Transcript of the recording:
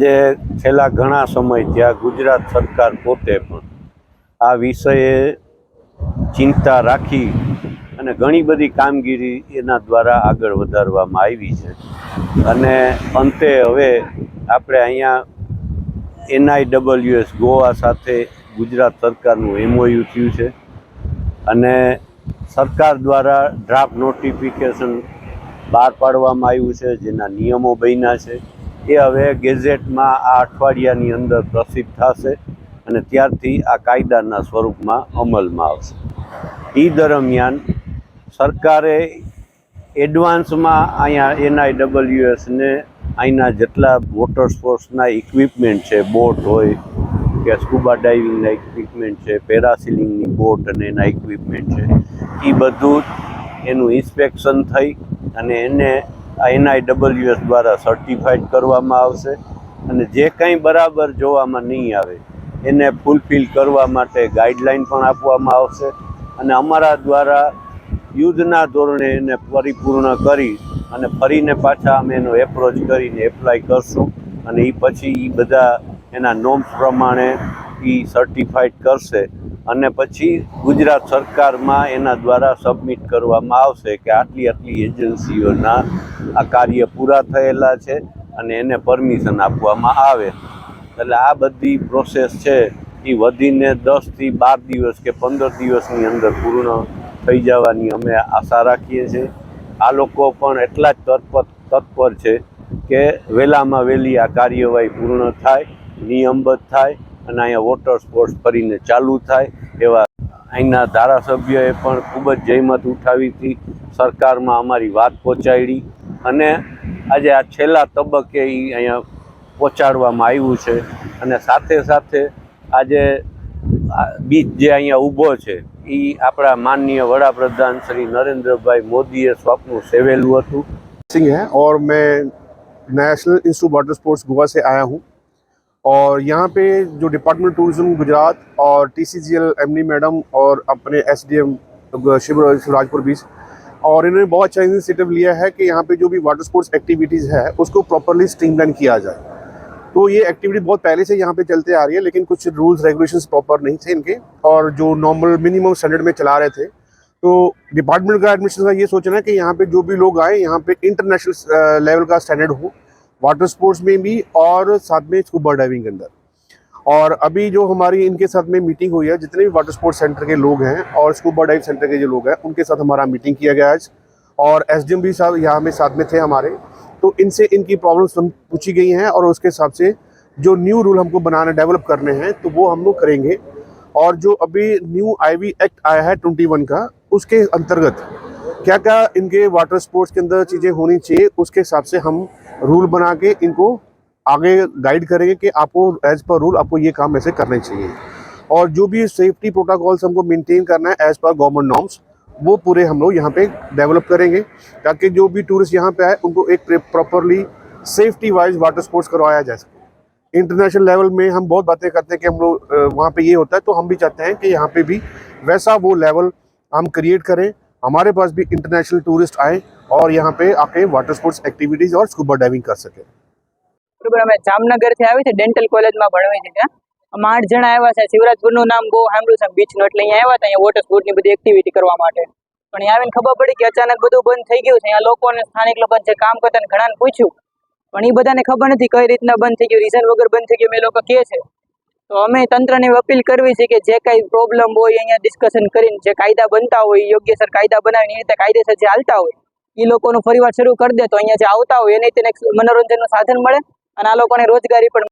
જે છેલ્લા ઘણા સમયથી આ ગુજરાત સરકાર પોતે પણ આ વિષયે ચિંતા રાખી અને ઘણી બધી કામગીરી એના દ્વારા આગળ વધારવામાં આવી છે. અને અંતે હવે આપણે અહીંયા એનઆઈડબલ્યુએસ ગોવા સાથે ગુજરાત સરકારનું એમઓયુ થયું છે. અને સરકાર દ્વારા ડ્રાફ્ટ નોટિફિકેશન બહાર પાડવામાં આવ્યું છે, જેના નિયમો બન્યા છે. એ હવે ગેઝેટમાં આ અઠવાડિયાની અંદર પ્રસિદ્ધ થશે અને ત્યારથી આ કાયદાના સ્વરૂપમાં અમલમાં આવશે. એ દરમિયાન સરકારે એડવાન્સમાં અહીંયા એનઆઈડબલ્યુએસને અહીંના જેટલા વોટર સ્પોર્ટ્સના ઇક્વિપમેન્ટ છે, બોટ હોય કે સ્કૂબા ડાઇવિંગના ઇક્વિપમેન્ટ છે, પેરાસિલિંગની બોટ અને એના ઇક્વિપમેન્ટ છે એ બધું એનું ઇન્સ્પેક્શન થઈ અને એને એનઆઈડબલ્યુએસ દ્વારા સર્ટિફાઈડ કરવામાં આવશે. અને જે કંઈ બરાબર જોવામાં નહીં આવે, એને ફૂલફિલ કરવા માટે ગાઈડલાઈન પણ આપવામાં આવશે. અને અમારા દ્વારા યુદ્ધના ધોરણે એને પરિપૂર્ણ કરી અને ફરીને પાછા અમે એનો એપ્રોચ કરીને એપ્લાય કરશું. અને એ પછી એ બધા એના નોમ્સ પ્રમાણે એ સર્ટિફાઈડ કરશે. અને પછી ગુજરાત સરકારમાં એના દ્વારા સબમિટ કરવામાં આવશે કે આટલી આટલી એજન્સીઓના આ કાર્ય પૂરા થયેલા છે અને એને પરમિશન આપવામાં આવે. એટલે આ બધી પ્રોસેસ છે એ વધીને દસથી બાર દિવસ કે પંદર દિવસની અંદર પૂર્ણ થઈ જવાની અમે આશા રાખીએ છીએ. આ લોકો પણ એટલા જ તત્પર તત્પર છે કે વહેલામાં વહેલી આ કાર્યવાહી પૂર્ણ થાય, નિયમબદ્ધ થાય અને અહીંયા વોટર સ્પોર્ટ્સ ફરીને ચાલુ થાય એવા અહીંના ધારાસભ્યોએ પણ ખૂબ જ જહેમત ઉઠાવી હતી સરકારમાં અમારી વાત પહોંચાડી અને આજે આ છેલ્લા તબક્કે એ અહીંયા પહોંચાડવામાં આવ્યું છે અને સાથે સાથે આજે આ બીચ જે અહીંયા ઊભો છે એ આપણા માનનીય વડાપ્રધાન શ્રી નરેન્દ્રભાઈ મોદીએ સ્વપ્ન સેવેલું હતું सिंह है और मैं national institute water sports Goa से आया हूँ और यहाँ पे जो डिपार्टमेंट टूरिज़्म गुजरात और टी सी जी एल एमनी मैडम और अपने S D M Shivrajpur beach, और इन्होंने बहुत अच्छा इनिशिएटिव लिया है कि यहाँ पे जो भी वाटर स्पोर्ट्स एक्टिविटीज़ है, उसको प्रॉपरली स्ट्रीमलाइन किया जाए। तो ये एक्टिविटी बहुत पहले से यहाँ पे चलते आ रही है, लेकिन कुछ रूल्स रेगुलेशंस प्रॉपर नहीं थे इनके, और जो नॉर्मल मिनिमम स्टैंडर्ड में चला रहे थे तो डिपार्टमेंट का एडमिशन का ये सोचना है कि यहाँ पे जो भी लोग आए, यहाँ पे इंटरनेशनल लेवल का स्टैंडर्ड हो वाटर स्पोर्ट्स में भी और साथ में स्कूबा डाइविंग के अंदर। और अभी जो हमारी इनके साथ में मीटिंग हुई है, जितने भी वाटर स्पोर्ट्स सेंटर के लोग हैं और स्कूबा डाइव सेंटर के जो लोग हैं, उनके साथ हमारा मीटिंग किया गया आज। और एसडीएम भी साहब यहाँ में साथ में थे हमारे। तो इनसे इनकी प्रॉब्लम्स पूछी गई हैं और उसके हिसाब से जो न्यू रूल हमको बनाने, डेवलप करने हैं तो वो हम लोग करेंगे। और जो अभी न्यू आईवी एक्ट आया है 21 का, उसके अंतर्गत क्या क्या इनके वाटर स्पोर्ट्स के अंदर चीज़ें होनी चाहिए, उसके हिसाब से हम रूल बना के इनको आगे गाइड करेंगे कि आपको एज पर रूल आपको ये काम ऐसे करने चाहिए। और जो भी सेफ्टी प्रोटोकॉल्स हमको मेंटेन करना है एज पर गवर्नमेंट नॉर्म्स वो पूरे हम लोग यहाँ पे डेवलप करेंगे, ताकि जो भी टूरिस्ट यहाँ पे आए, उनको एक properly safety wise water sports करवाया जा सके। इंटरनेशनल लेवल में हम बहुत बातें करते हैं कि हम लोग वहाँ पे ये होता है तो हम भी चाहते हैं कि यहाँ पे भी वैसा वो लेवल हम क्रिएट करें। हमारे पास भी इंटरनेशनल टूरिस्ट आए और यहाँ पे आके वाटर स्पोर्ट्स एक्टिविटीज और स्कूबा डाइविंग कर सके બરોબર અમે જામનગરથી આવી છે ડેન્ટલ કોલેજમાં ભણવી છે ત્યાં અમે આઠ જણા આવ્યા છે શિવરાજપુરનું નામ બહુ સાંભળ્યું છે બીચનું એટલે અહીંયા આવ્યા હતા અહીંયા વોટર સ્પોર્ટની બધી એક્ટિવિટી કરવા માટે પણ અહીંયા આવીને ખબર પડી કે અચાનક બધું બંધ થઈ ગયું છે અહીંયા લોકોને સ્થાનિક લોકો જે કામ કરતા ને ઘણાને પૂછ્યું પણ એ બધાને ખબર નથી કઈ રીતના બંધ થઈ ગયું રીઝન વગર બંધ થઈ ગયું એ લોકો કહે છે તો અમે તંત્રને અપીલ કરવી છે કે જે કાંઈ પ્રોબ્લેમ હોય અહીંયા ડિસ્કશન કરીને, જે કાયદા બનતા હોય યોગ્યસર કાયદા બનાવીને એ રીતે કાયદેસર જે હાલતા હોય, એ લોકોનું ફરીવાર શરૂ કરી દે તો અહીંયા જે આવતા હોય, એને તેને મનોરંજનનું સાધન મળે અને આ લોકોને રોજગારી પણ